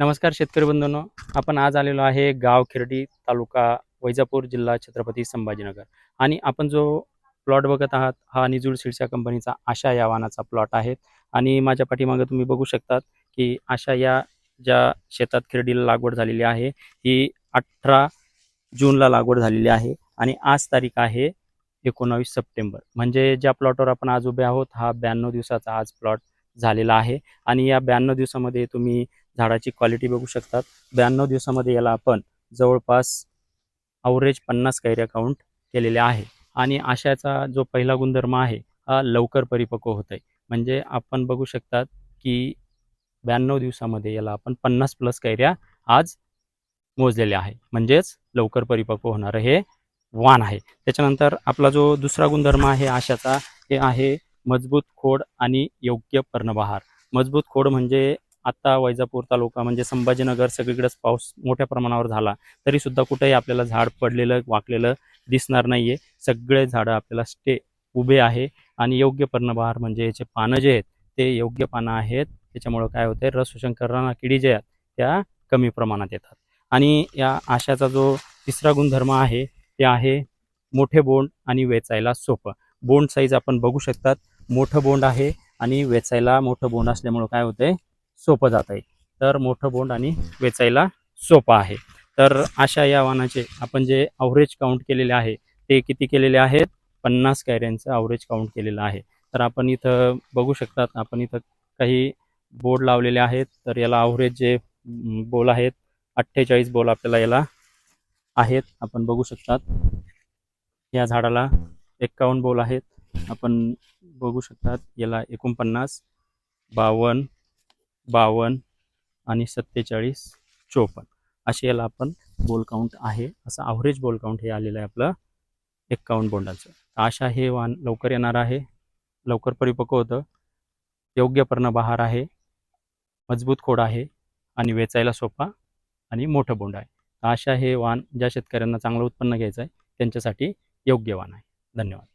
नमस्कार शेतकरी बंधूंनो आपण आज आलेलो आहे गाव खिरडी तालुका वैजापूर जिल्हा छत्रपती संभाजीनगर. आणि आपण जो प्लॉट बघत आहात हा निजूळ सीड्स कंपनीचा आशा या वाहनाचा प्लॉट आहे. आणि माझ्या पाठीमागे तुम्ही बघू शकतात की आशा या ज्या शेतात खिरडीला लागवड झालेली आहे ही अठरा जूनला लागवड झालेली आहे आणि आज तारीख आहे एकोणावीस सप्टेंबर. म्हणजे ज्या प्लॉटवर आपण आज उभे आहोत हा ब्याण्णव दिवसाचा आज प्लॉट झालेला आहे. आणि या ब्याण्णव दिवसामध्ये तुम्ही झाडाची क्वालिटी बघू शकतात. ब्याण्णव दिवसामध्ये याला आपण जवळपास अवरेज पन्नास कैऱ्या काउंट केलेले आहे. आणि आशाचा जो पहिला गुणधर्म आहे हा लवकर परिपक्व होत आहे म्हणजे आपण बघू शकतात की ब्याण्णव दिवसामध्ये याला आपण पन्नास प्लस कैऱ्या आज मोजलेल्या आहे. म्हणजेच लवकर परिपक्व होणारं हे वाण आहे. त्याच्यानंतर आपला जो दुसरा गुणधर्म आहे आशाचा हे आहे मजबूत खोड आणि योग्य पर्णबहार. मजबूत खोड म्हणजे आत्ता वैजापूर तालुका म्हणजे संभाजीनगर सगळीकडेच पाऊस मोठ्या प्रमाणावर झाला तरी सुद्धा कुठेही आपल्याला झाड पडलेलं वाकलेलं दिसणार नाहीये. सगळे झाडं आपल्याला स्टे उभे आहे आणि योग्य पर्णबहार म्हणजे याचे पानं जे आहेत ते योग्य पानं आहेत. त्याच्यामुळं काय होतं रस शोषण किडी ज्या आहेत त्या कमी प्रमाणात येतात. आणि या आशाचा जो तिसरा गुणधर्म आहे ते आहे मोठे बोंड आणि वेचायला सोपं. बोंड साईज आपण बघू शकतात. मोठं बोंड आहे आणि वेचायला मोठं बोंड असल्यामुळं काय होतंय सोपं जात आहे. तर मोठं बोंड आणि वेचायला सोपं आहे. तर अशा या वाहनाचे आपण जे अवरेज काउंट केलेले आहे ते किती केलेले आहेत? पन्नास कैऱ्यांचं अवरेज काउंट केलेलं आहे. तर आपण इथं बघू शकतात आपण इथं काही बोर्ड लावलेले आहेत. तर याला अवरेज जे बोल आहेत अठ्ठेचाळीस बोल आपल्याला याला आहेत. आपण बघू शकतात. या झाडाला एक्कावन्न बोल आहेत. आपण बघू शकतात याला एकोणपन्नास बावन्न बावन्न आणि सत्तेचाळीस चोपन्न. असे याला आपण बोल काउंट आहे. असं अव्हरेज बोल काउंट हे आलेलं आहे आपलं एक्कावन्न बोंडाचं. आशा हे वाण लवकर येणार आहे. लवकर परिपक्व होतं. योग्य पर्णबहार आहे. मजबूत खोड आहे. आणि वेचायला सोपा आणि मोठं बोंड आहे. आशा हे वाण ज्या शेतकऱ्यांना चांगलं उत्पन्न घ्यायचं आहे त्यांच्यासाठी योग्य वाण आहे. धन्यवाद.